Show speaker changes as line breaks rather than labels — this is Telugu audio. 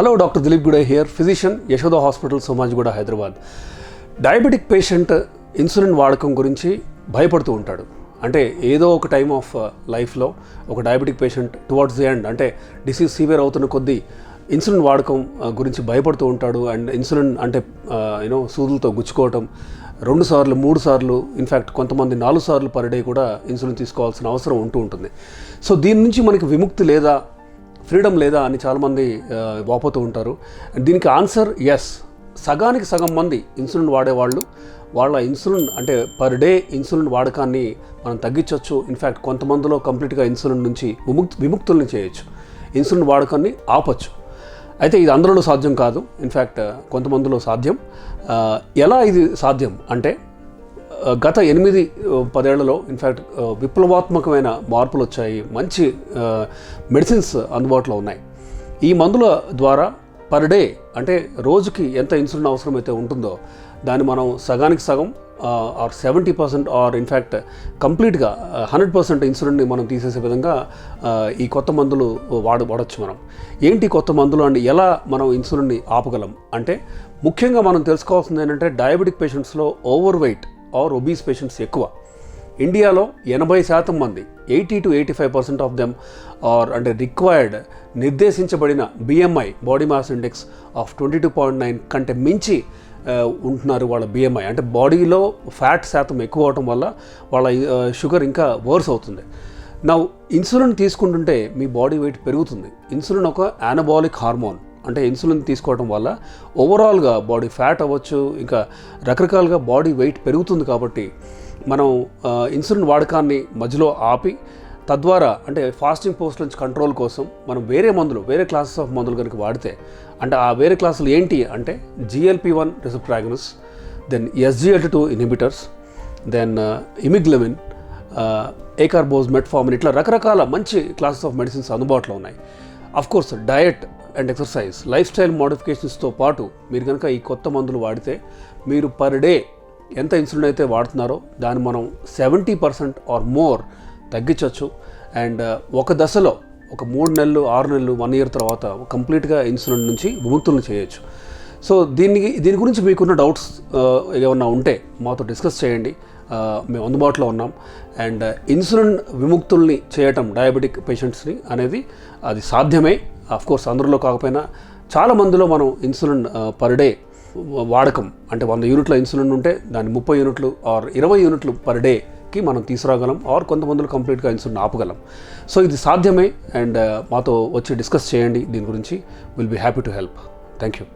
Hello doctor Dilip Gude here physician Yashoda hospital Somajiguda Hyderabad diabetic patient insulin వాడకం గురించి భయపడుతూ ఉంటాడు. అంటే ఏదో ఒక టైం ఆఫ్ లైఫ్లో ఒక diabetic patient towards the end అంటే డిసీజ్ సీవియర్ అవుతున్న కొద్దీ ఇన్సులిన్ వాడకం uh, గురించి భయపడుతూ ఉంటాడు అండ్ ఇన్సులిన్ అంటే uh, యూనో సూదులతో గుచ్చుకోవటం. రెండు సార్లు మూడు సార్లు ఇన్ఫ్యాక్ట్ కొంతమంది నాలుగు సార్లు పర్ డే కూడా ఇన్సులిన్ తీసుకోవాల్సిన అవసరం ఉంటూ ఉంటుంది. సో దీని నుంచి మనకి విముక్తి లేదా ఫ్రీడమ్ లేదా అని చాలామంది వాపోతూ ఉంటారు. దీనికి ఆన్సర్ ఎస్ సగానికి సగం మంది ఇన్సులిన్ వాడేవాళ్ళు. వాళ్ళ ఇన్సులిన్ అంటే పర్ డే ఇన్సులిన్ వాడకాన్ని మనం తగ్గించవచ్చు ఇన్ఫ్యాక్ట్ కొంతమందిలో కంప్లీట్గా ఇన్సులిన్ నుంచి విముక్తి విముక్తుల్ని చేయొచ్చు. ఇన్సులిన్ వాడకాన్ని ఆపచ్చు. అయితే ఇది అందరిలో సాధ్యం కాదు. ఇన్ఫ్యాక్ట్ కొంతమందిలో సాధ్యం. ఎలా ఇది సాధ్యం అంటే గత ఎనిమిది పదేళ్ళలో ఇన్ఫ్యాక్ట్ విప్లవాత్మకమైన మార్పులు వచ్చాయి మంచి మెడిసిన్స్ అందుబాటులో ఉన్నాయి. ఈ మందుల ద్వారా పర్ డే అంటే రోజుకి ఎంత ఇన్సులిన్ అవసరమైతే ఉంటుందో దాన్ని మనం సగానికి సగం or seventy percent or in fact కంప్లీట్గా హండ్రెడ్ పర్సెంట్ ఇన్సులిన్ని మనం తీసేసే విధంగా ఈ కొత్త మందులు వాడ వాడచ్చు మనం. ఏంటి కొత్త మందులు అండ్ ఎలా మనం ఇన్సులిన్ని ఆపగలం? అంటే ముఖ్యంగా మనం తెలుసుకోవాల్సింది ఏంటంటే diabetic పేషెంట్స్లో over weight or obese patients ఎక్కువ. ఇండియాలో ఎనభై శాతం మంది eighty two eighty five percent of them are అంటే required నిర్దేశించబడిన BMI body mass index of twenty two point nine కంటే మించి ఉంటున్నారు వాళ్ళ బిఎంఐ అంటే బాడీలో ఫ్యాట్ శాతం ఎక్కువ అవటం వల్ల వాళ్ళ షుగర్ ఇంకా వర్స్ అవుతుంది. నా ఇన్సులిన్ తీసుకుంటుంటే మీ బాడీ వెయిట్ పెరుగుతుంది. ఇన్సులిన్ ఒక యానబాలిక్ హార్మోన్ అంటే ఇన్సులిన్ తీసుకోవడం వల్ల ఓవరాల్గా బాడీ ఫ్యాట్ అవ్వచ్చు ఇంకా రకరకాలుగా బాడీ వెయిట్ పెరుగుతుంది కాబట్టి మనం ఇన్సులిన్ వాడకాన్ని మధ్యలో ఆపి తద్వారా అంటే ఫాస్టింగ్ పోస్ట్ నుంచి కంట్రోల్ కోసం మనం వేరే మందులు వేరే క్లాసెస్ ఆఫ్ మందులు కనుక వాడితే అంటే ఆ వేరే క్లాసులు ఏంటి అంటే GLP one receptor agonists then SGL two inhibitors then ఇమిగ్లమిన్ acarbose metformin ఇట్లా రకరకాల మంచి క్లాసెస్ ఆఫ్ మెడిసిన్స్ అందుబాటులో ఉన్నాయి. Of course diet and exercise. Lifestyle మోడిఫికేషన్స్తో పాటు మీరు కనుక ఈ కొత్త మందులు వాడితే మీరు పర్ డే ఎంత ఇన్సులిన్ అయితే వాడుతున్నారో దాన్ని మనం సెవెంటీ పర్సెంట్ ఆర్ మోర్ తగ్గించవచ్చు అండ్ ఒక దశలో ఒక మూడు నెలలు ఆరు నెలలు వన్ ఇయర్ తర్వాత కంప్లీట్గా ఇన్సులిన్ నుంచి విముక్తులను చేయొచ్చు. సో దీనికి దీని గురించి మీకున్న డౌట్స్ ఏమన్నా ఉంటే మాతో డిస్కస్ చేయండి. మేము అందుబాటులో ఉన్నాం. అండ్ ఇన్సులిన్ విముక్తుల్ని చేయటం డయాబెటిక్ పేషెంట్స్ని అనేది అది సాధ్యమే. కోర్స్ అందరిలో కాకపోయినా చాలా మందిలో మనం ఇన్సులిన్ పర్ డే వాడకం. అంటే వంద యూనిట్ల ఇన్సులిన్ ఉంటే దాన్ని ముప్పై యూనిట్లు ఆర్ ఇరవై యూనిట్లు పర్ డేకి మనం తీసుకురాగలం ఆర్ కొంతమందిలో కంప్లీట్గా ఇన్సులిన్ ఆపగలం. సో ఇది సాధ్యమే అండ్ మాతో వచ్చి డిస్కస్ చేయండి. దీని గురించి will be happy to help. Thank you